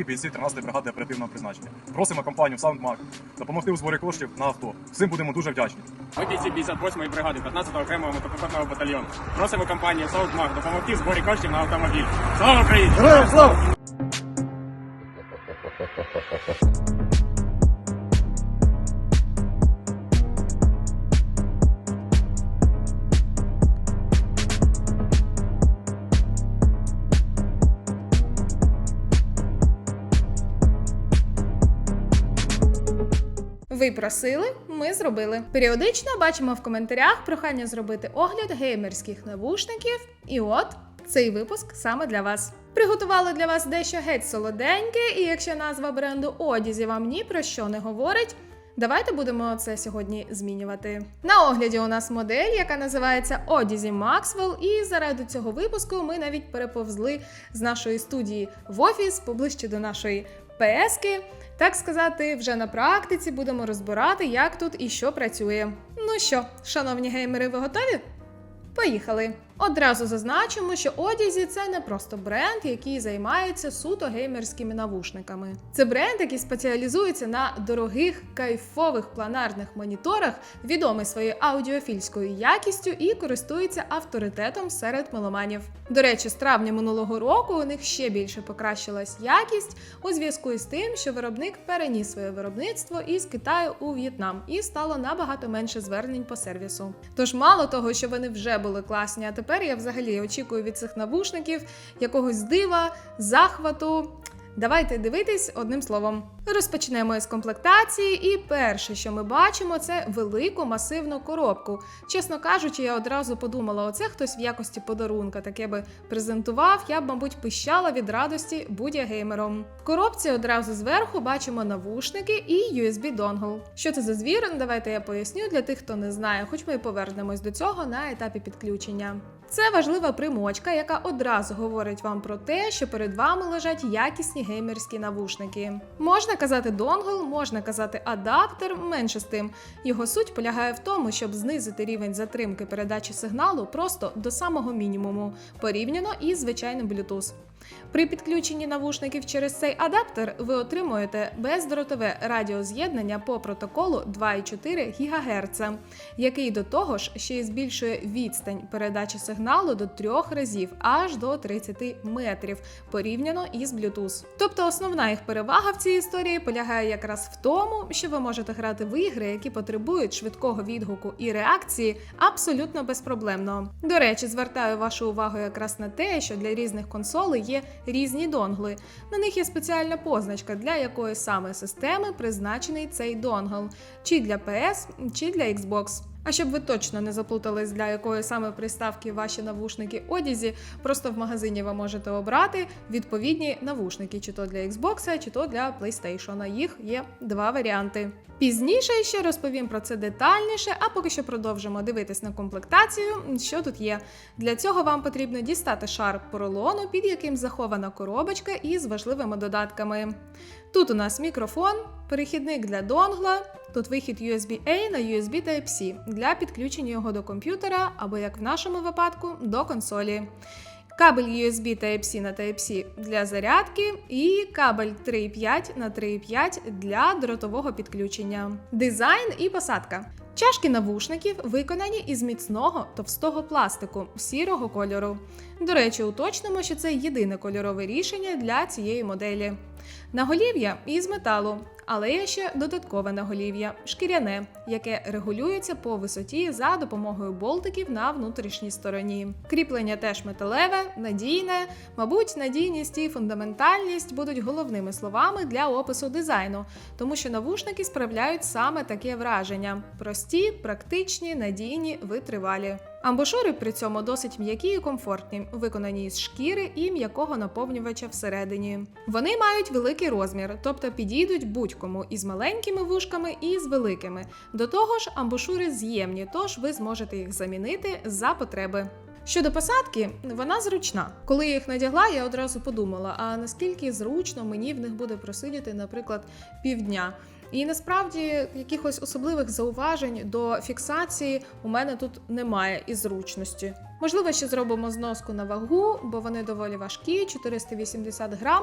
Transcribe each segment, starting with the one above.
Ми бійці 13-ї бригади оперативного призначення. Просимо компанію SoundMag допомогти у зборі коштів на авто. Всім будемо дуже вдячні. Ми бійці 58-ї бригади 15-го окремого мотопехотного батальйону. Просимо компанію «Саутмаг» допомогти у зборі коштів на автомобіль. Слава Україні! Героям слава! Ви просили, ми зробили. Періодично бачимо в коментарях прохання зробити огляд геймерських навушників. І от цей випуск саме для вас. Приготували для вас дещо геть солоденьке, і якщо назва бренду одязі вам ні про що не говорить. Давайте будемо це сьогодні змінювати. На огляді у нас модель, яка називається Одязі Maxwell, і заради цього випуску ми навіть переповзли з нашої студії в офіс поближче до нашої ПСки. Так сказати, вже на практиці будемо розбирати, як тут і що працює. Ну що, шановні геймери, ви готові? Поїхали! Одразу зазначимо, що одязі це не просто бренд, який займається суто геймерськими навушниками. Це бренд, який спеціалізується на дорогих кайфових планарних моніторах, відомий своєю аудіофільською якістю і користується авторитетом серед меломанів. До речі, з травня минулого року у них ще більше покращилась якість у зв'язку із тим, що виробник переніс своє виробництво із Китаю у В'єтнам і стало набагато менше звернень по сервісу. Тож мало того, що вони вже були класні, а тепер я взагалі очікую від цих навушників якогось дива, захвату. Давайте дивитись одним словом. Розпочнемо із комплектації, і перше, що ми бачимо, це велику масивну коробку. Чесно кажучи, я одразу подумала, оце хтось в якості подарунка таке би презентував, я б, мабуть, пищала від радості будь-я геймером. В коробці одразу зверху бачимо навушники і USB донгл. Що це за звір? Давайте я поясню для тих, хто не знає, хоч ми повернемось до цього на етапі підключення. Це важлива примочка, яка одразу говорить вам про те, що перед вами лежать якісні геймерські навушники. Можна казати донгл, можна казати адаптер, менше з тим. Його суть полягає в тому, щоб знизити рівень затримки передачі сигналу просто до самого мінімуму, порівняно із звичайним Bluetooth. При підключенні навушників через цей адаптер ви отримуєте бездротове радіоз'єднання по протоколу 2,4 ГГц, який до того ж ще й збільшує відстань передачі сигналу до трьох разів аж до 30 метрів порівняно із Bluetooth. Тобто основна їх перевага в цій історії полягає якраз в тому, що ви можете грати в ігри, які потребують швидкого відгуку і реакції абсолютно безпроблемно. До речі, звертаю вашу увагу якраз на те, що для різних консолей є різні донгли. На них є спеціальна позначка, для якої саме системи призначений цей донгл, чи для PS, чи для Xbox. А щоб ви точно не заплутались, для якої саме приставки ваші навушники одязі, просто в магазині ви можете обрати відповідні навушники, чи то для Xbox, чи то для PlayStation. Їх є два варіанти. Пізніше ще розповім про це детальніше, а поки що продовжимо дивитись на комплектацію, що тут є. Для цього вам потрібно дістати шар поролону, під яким захована коробочка із важливими додатками. Тут у нас мікрофон, перехідник для донгла, тут вихід USB-A на USB Type-C для підключення його до комп'ютера або, як в нашому випадку, до консолі. Кабель USB Type-C на Type-C для зарядки і кабель 3.5 на 3.5 для дротового підключення. Дизайн і посадка. Чашки навушників виконані із міцного товстого пластику сірого кольору. До речі, уточнимо, що це єдине кольорове рішення для цієї моделі. Наголів'я із металу, але є ще додаткове наголів'я шкіряне, яке регулюється по висоті за допомогою болтиків на внутрішній стороні. Кріплення теж металеве, надійне. Мабуть, надійність і фундаментальність будуть головними словами для опису дизайну, тому що навушники справляють саме таке враження: прості, практичні, надійні, витривалі. Амбушури при цьому досить м'які і комфортні, виконані із шкіри і м'якого наповнювача всередині. Вони мають великий розмір, тобто підійдуть будь-кому із маленькими вушками і з великими. До того ж, амбушури з'ємні, тож ви зможете їх замінити за потреби. Щодо посадки, вона зручна. Коли я їх надягла, я одразу подумала: а наскільки зручно мені в них буде просидіти, наприклад, півдня. І насправді якихось особливих зауважень до фіксації у мене тут немає і зручності. Можливо, ще зробимо зноску на вагу, бо вони доволі важкі 480 грам.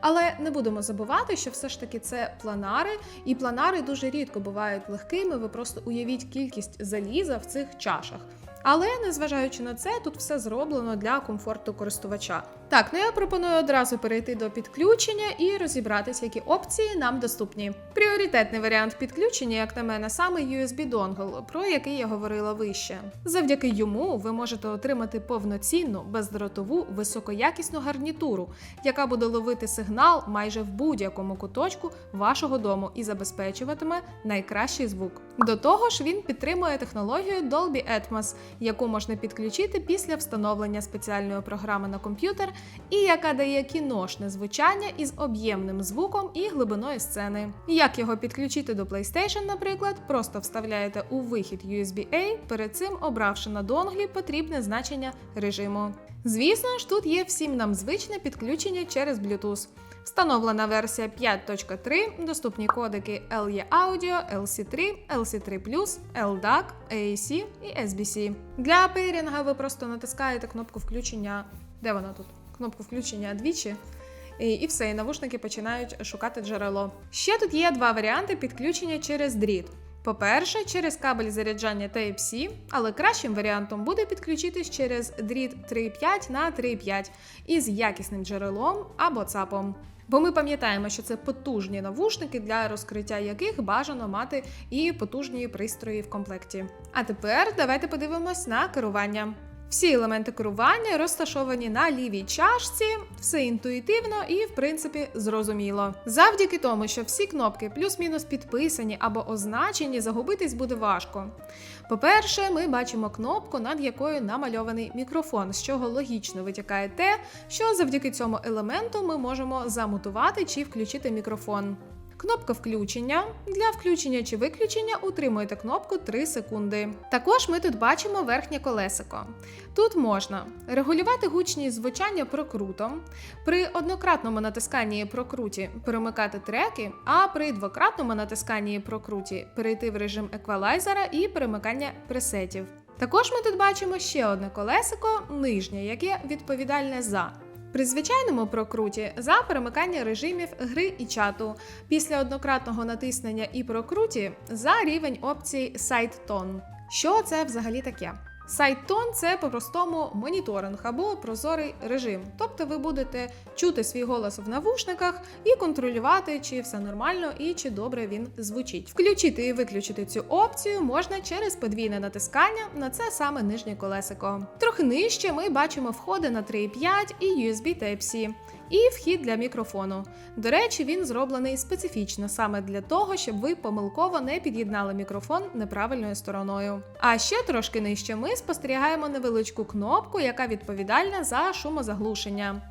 Але не будемо забувати, що все ж таки це планари, і планари дуже рідко бувають легкими. Ви просто уявіть кількість заліза в цих чашах. Але незважаючи на це, тут все зроблено для комфорту користувача. Так, ну я пропоную одразу перейти до підключення і розібратися, які опції нам доступні. Пріоритетний варіант підключення, як на мене, саме USB донгл, про який я говорила вище. Завдяки йому ви можете отримати повноцінну бездротову високоякісну гарнітуру, яка буде ловити сигнал майже в будь-якому куточку вашого дому і забезпечуватиме найкращий звук. До того ж, він підтримує технологію Dolby Atmos, яку можна підключити після встановлення спеціальної програми на комп'ютер, і яка дає кіношне звучання із об'ємним звуком і глибиною сцени. Як його підключити до PlayStation, наприклад, просто вставляєте у вихід USB-A, перед цим обравши на донглі потрібне значення режиму. Звісно ж, тут є всім нам звичне підключення через Bluetooth. Встановлена версія 5.3, доступні кодеки LE Audio, LC3, LC3+, LDAC, AAC і SBC. Для пейрінга ви просто натискаєте кнопку включення. Де вона тут? Кнопку включення двічі. І все, і навушники починають шукати джерело. Ще тут є два варіанти підключення через дріт. По-перше, через кабель заряджання Type-C, але кращим варіантом буде підключитись через дріт 3.5 на 3.5 із якісним джерелом або ЦАПом. Бо ми пам'ятаємо, що це потужні навушники, для розкриття яких бажано мати і потужні пристрої в комплекті. А тепер давайте подивимось на керування. Всі елементи керування розташовані на лівій чашці, все інтуїтивно і, в принципі, зрозуміло. Завдяки тому, що всі кнопки плюс-мінус підписані або означені, загубитись буде важко. По-перше, ми бачимо кнопку, над якою намальований мікрофон, з чого логічно витікає те, що завдяки цьому елементу ми можемо замутувати чи включити мікрофон. Кнопка включення. Для включення чи виключення утримуєте кнопку 3 секунди. Також ми тут бачимо верхнє колесико. Тут можна регулювати гучність звучання прокрутом, при однократному натисканні прокруті перемикати треки, а при двократному натисканні прокруті перейти в режим еквалайзера і перемикання пресетів. Також ми тут бачимо ще одне колесико, нижнє, яке відповідальне за при звичайному прокруті за перемикання режимів гри і чату. Після однократного натиснення і прокруті за рівень опцій Side Tone. Що це взагалі таке? Сайт-тон це по-простому моніторинг або прозорий режим. Тобто ви будете чути свій голос в навушниках і контролювати, чи все нормально і чи добре він звучить. Включити і виключити цю опцію можна через подвійне натискання на це саме нижнє колесико. Трохи нижче ми бачимо входи на 3.5 і USB Type-C. І вхід для мікрофону. До речі, він зроблений специфічно саме для того, щоб ви помилково не під'єднали мікрофон неправильною стороною. А ще трошки нижче ми спостерігаємо невеличку кнопку, яка відповідальна за шумозаглушення.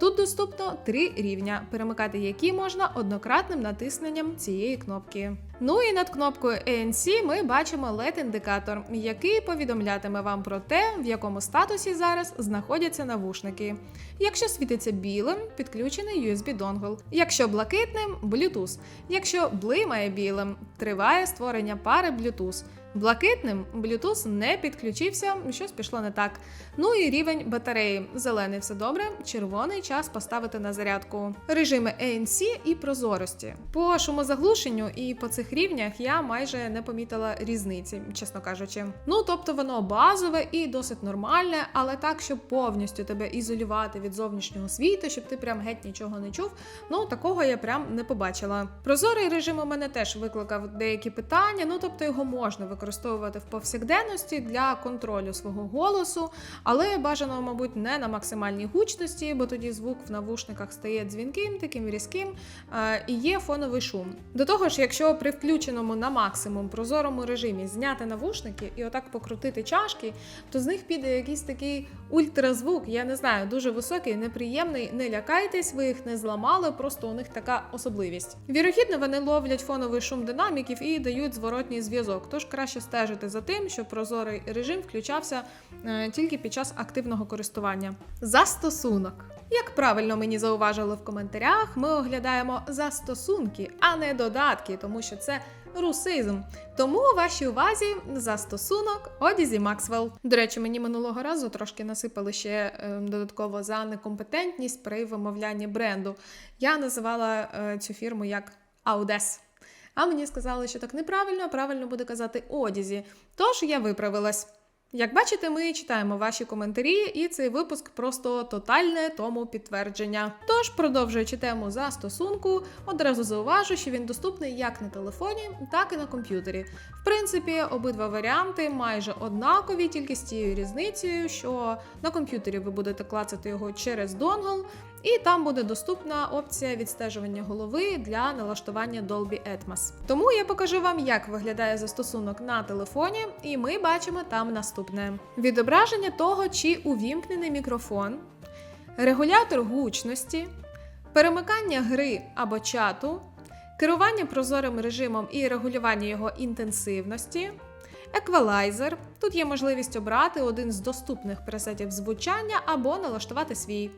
Тут доступно три рівня, перемикати які можна однократним натисненням цієї кнопки. Ну і над кнопкою ANC ми бачимо LED-індикатор, який повідомлятиме вам про те, в якому статусі зараз знаходяться навушники. Якщо світиться білим, підключений USB донгл. Якщо блакитним Bluetooth. Якщо блимає білим, триває створення пари Bluetooth. Блакитним Bluetooth не підключився, щось пішло не так. Ну і рівень батареї. Зелений все добре, червоний час поставити на зарядку. Режими ANC і прозорості. По шумозаглушенню і по цих рівнях я майже не помітила різниці, чесно кажучи. Ну тобто воно базове і досить нормальне, але так, щоб повністю тебе ізолювати від зовнішнього світу, щоб ти прям геть нічого не чув. Ну такого я прям не побачила. Прозорий режим у мене теж викликав деякі питання. Ну тобто його можна використовувати в повсякденності для контролю свого голосу, але бажано, мабуть, не на максимальній гучності, бо тоді звук в навушниках стає дзвінким, таким різким е, і є фоновий шум. До того ж, якщо при включеному на максимум прозорому режимі зняти навушники і отак покрутити чашки, то з них піде якийсь такий ультразвук, я не знаю, дуже високий, неприємний. Не лякайтесь, ви їх не зламали, просто у них така особливість. Вірогідно, вони ловлять фоновий шум динаміків і дають зворотній зв'язок. Тож краще стежити за тим, щоб прозорий режим включався е, тільки під час активного користування. Застосунок. Як правильно мені зауважили в коментарях, ми оглядаємо застосунки, а не додатки, тому що це русизм. Тому вашій увазі застосунок Одізі Максвелл. До речі, мені минулого разу трошки насипали ще е, додатково за некомпетентність при вимовлянні бренду. Я називала е, цю фірму як Аудес. А мені сказали, що так неправильно, правильно буде казати Одізі. Тож я виправилась. Як бачите, ми читаємо ваші коментарі, і цей випуск просто тотальне тому підтвердження. Тож, продовжуючи тему застосунку, одразу зауважу, що він доступний як на телефоні, так і на комп'ютері. В принципі, обидва варіанти майже однакові, тільки з тією різницею, що на комп'ютері ви будете клацати його через донгл, і там буде доступна опція відстежування голови для налаштування Dolby Atmos. Тому я покажу вам, як виглядає застосунок на телефоні, і ми бачимо там наступне: відображення того, чи увімкнений мікрофон, регулятор гучності, перемикання гри або чату, керування прозорим режимом і регулювання його інтенсивності. Еквалайзер. Тут є можливість обрати один з доступних пресетів звучання або налаштувати свій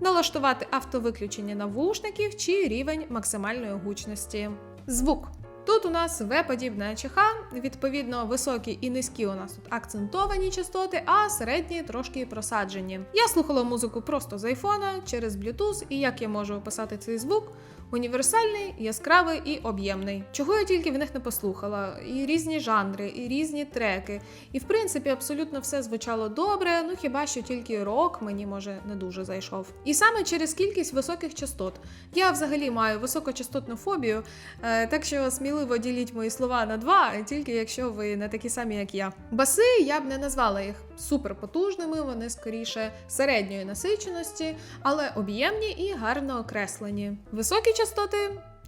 налаштувати автовиключення навушників чи рівень максимальної гучності. Звук. Тут у нас В-подібна ЧХ, відповідно, високі і низькі у нас тут акцентовані частоти, а середні трошки просаджені. Я слухала музику просто з айфона через Bluetooth, і як я можу описати цей звук? Універсальний, яскравий і об'ємний. Чого я тільки в них не послухала, і різні жанри, і різні треки. І в принципі абсолютно все звучало добре, ну хіба що тільки рок мені може не дуже зайшов. І саме через кількість високих частот. Я взагалі маю високочастотну фобію, е, так що сміливо діліть мої слова на два, тільки якщо ви не такі самі, як я. Баси я б не назвала їх суперпотужними, вони скоріше середньої насиченості, але об'ємні і гарно окреслені. Високі частоти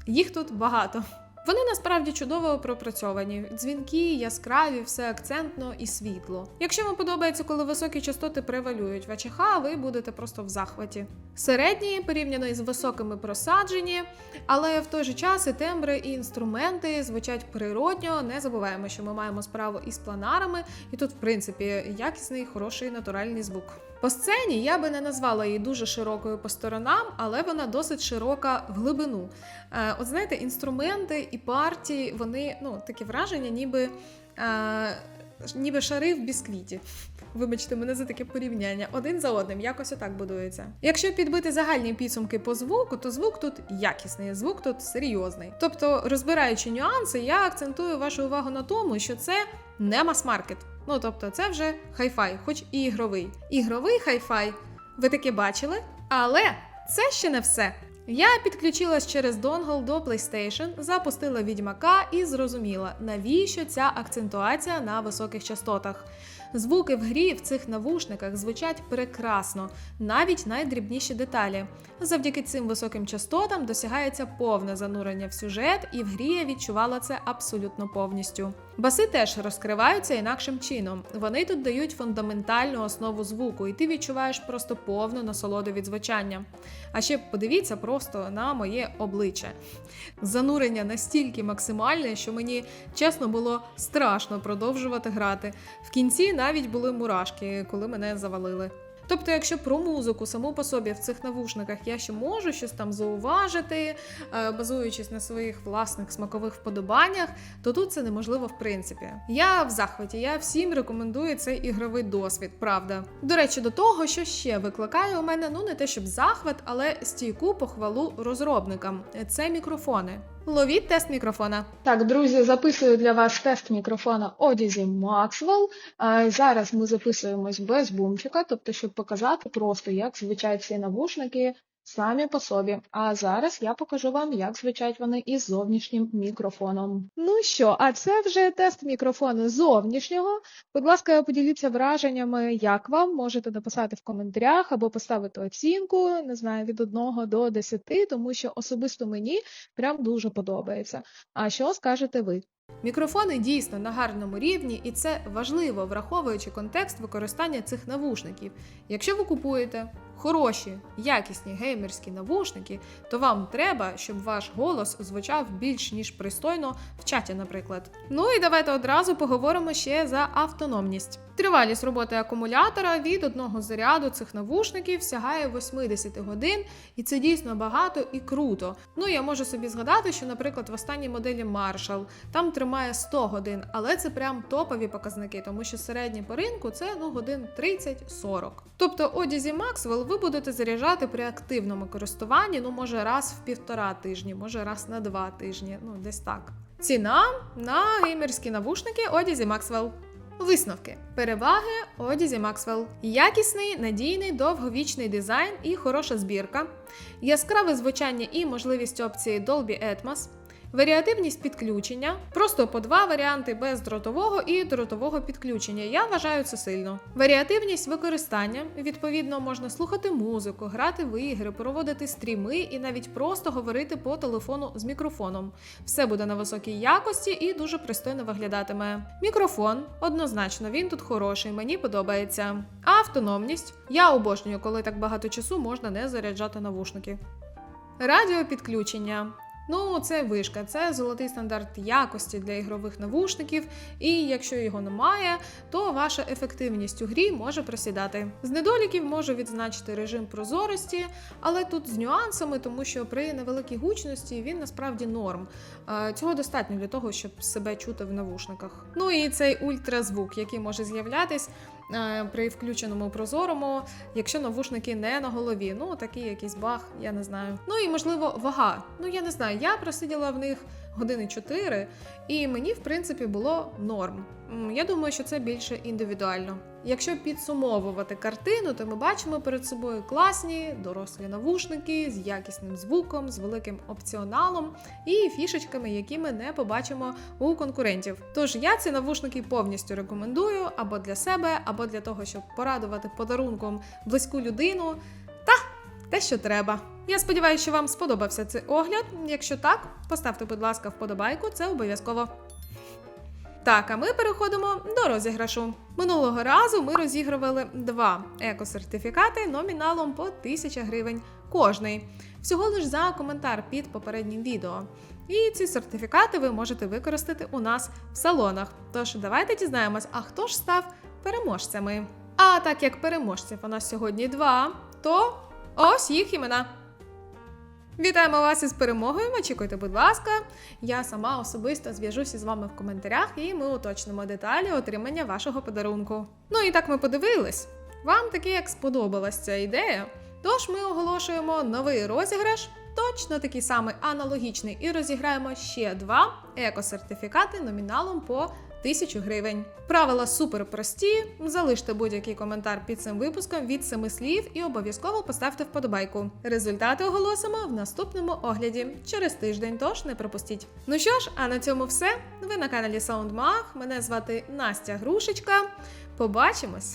їх тут багато. Вони насправді чудово пропрацьовані. Дзвінки, яскраві, все акцентно і світло. Якщо вам подобається, коли високі частоти превалюють в АЧХ, ви будете просто в захваті. Середні порівняно із високими просаджені, але в той же час і тембри, і інструменти звучать природньо. Не забуваємо, що ми маємо справу із планарами, і тут, в принципі, якісний, хороший натуральний звук. По сцені я би не назвала її дуже широкою по сторонам, але вона досить широка в глибину. Е, от знаєте, інструменти партії, вони ну таке враження, ніби, е, ніби шари в бісквіті. Вибачте мене за таке порівняння. Один за одним, якось отак будується. Якщо підбити загальні підсумки по звуку, то звук тут якісний, звук тут серйозний. Тобто, розбираючи нюанси, я акцентую вашу увагу на тому, що це не мас-маркет. Ну тобто, це вже хай-фай, хоч і ігровий. Ігровий хай-фай, ви таке бачили? Але це ще не все. Я підключилась через донгл до PlayStation, запустила відьмака і зрозуміла, навіщо ця акцентуація на високих частотах. Звуки в грі в цих навушниках звучать прекрасно, навіть найдрібніші деталі. Завдяки цим високим частотам досягається повне занурення в сюжет, і в грі я відчувала це абсолютно повністю. Баси теж розкриваються інакшим чином. Вони тут дають фундаментальну основу звуку, і ти відчуваєш просто повну насолоду від звучання. А ще подивіться просто на моє обличчя. Занурення настільки максимальне, що мені чесно було страшно продовжувати грати. В кінці навіть були мурашки, коли мене завалили. Тобто, якщо про музику саму по собі в цих навушниках я ще можу щось там зауважити, е, базуючись на своїх власних смакових вподобаннях, то тут це неможливо в принципі. Я в захваті, я всім рекомендую цей ігровий досвід, правда. До речі, до того, що ще викликає у мене ну не те, щоб захват, але стійку похвалу розробникам. Це мікрофони. Ловіть тест мікрофона. Так, друзі, записую для вас тест мікрофона Odyssey Maxwell. Е, Зараз ми записуємось без бумчика, тобто, щоб показати просто, як звучать ці навушники самі по собі. А зараз я покажу вам, як звучать вони із зовнішнім мікрофоном. Ну що, а це вже тест мікрофону зовнішнього. Будь ласка, поділіться враженнями, як вам. Можете написати в коментарях або поставити оцінку, не знаю, від 1 до 10, тому що особисто мені прям дуже подобається. А що скажете ви? Мікрофони дійсно на гарному рівні, і це важливо, враховуючи контекст використання цих навушників. Якщо ви купуєте хороші, якісні геймерські навушники, то вам треба, щоб ваш голос звучав більш ніж пристойно в чаті, наприклад. Ну і давайте одразу поговоримо ще за автономність. Тривалість роботи акумулятора від одного заряду цих навушників сягає 80 годин, і це дійсно багато і круто. Ну я можу собі згадати, що, наприклад, в останній моделі Marshall там тримає 100 годин, але це прям топові показники, тому що середні по ринку це ну годин 30-40. Тобто одязі Maxwell ви будете заряджати при активному користуванні, ну може раз в півтора тижні, може раз на два тижні, ну десь так. Ціна на геймерські навушники одязі Maxwell. Висновки. Переваги одязі Maxwell. Якісний, надійний, довговічний дизайн і хороша збірка. Яскраве звучання і можливість опції Dolby Atmos. Варіативність підключення, просто по два варіанти бездротового і дротового підключення. Я вважаю це сильно. Варіативність використання. Відповідно, можна слухати музику, грати в ігри, проводити стріми і навіть просто говорити по телефону з мікрофоном. Все буде на високій якості і дуже пристойно виглядатиме. Мікрофон однозначно, він тут хороший, мені подобається. Автономність. Я обожнюю, коли так багато часу можна не заряджати навушники. Радіопідключення. Ну, це вишка, це золотий стандарт якості для ігрових навушників, і якщо його немає, то ваша ефективність у грі може просідати. З недоліків можу відзначити режим прозорості, але тут з нюансами, тому що при невеликій гучності він насправді норм. Е, Цього достатньо для того, щоб себе чути в навушниках. Ну і цей ультразвук, який може з'являтись при включеному прозорому, якщо навушники не на голові. Ну, такий якийсь баг, я не знаю. Ну і можливо, вага. Ну я не знаю, я просиділа в них години 4, і мені, в принципі, було норм. Я думаю, що це більше індивідуально. Якщо підсумовувати картину, то ми бачимо перед собою класні дорослі навушники з якісним звуком, з великим опціоналом і фішечками, які ми не побачимо у конкурентів. Тож я ці навушники повністю рекомендую або для себе, або для того, щоб порадувати подарунком близьку людину. Та те, що треба. Я сподіваюся, що вам сподобався цей огляд. Якщо так, поставте, будь ласка, вподобайку, це обов'язково. Так, а ми переходимо до розіграшу. Минулого разу ми розігрували два екосертифікати номіналом по 1000 гривень кожний. Всього лиш за коментар під попереднім відео. І ці сертифікати ви можете використати у нас в салонах. Тож давайте дізнаємось, а хто ж став переможцями. А так як переможців у нас сьогодні два, то ось їх імена. Вітаємо вас із перемогою. Очікуйте, будь ласка. Я сама особисто зв'яжуся з вами в коментарях і ми уточнимо деталі отримання вашого подарунку. Ну і так ми подивились. Вам таки як сподобалась ця ідея. Тож ми оголошуємо новий розіграш, точно такий самий аналогічний, і розіграємо ще два екосертифікати номіналом по 1000 гривень. Правила супер прості. Залиште будь-який коментар під цим випуском від семи слів і обов'язково поставте вподобайку. Результати оголосимо в наступному огляді через тиждень, тож не пропустіть. Ну що ж, а на цьому все. Ви на каналі SoundMag. Мене звати Настя Грушечка. Побачимось!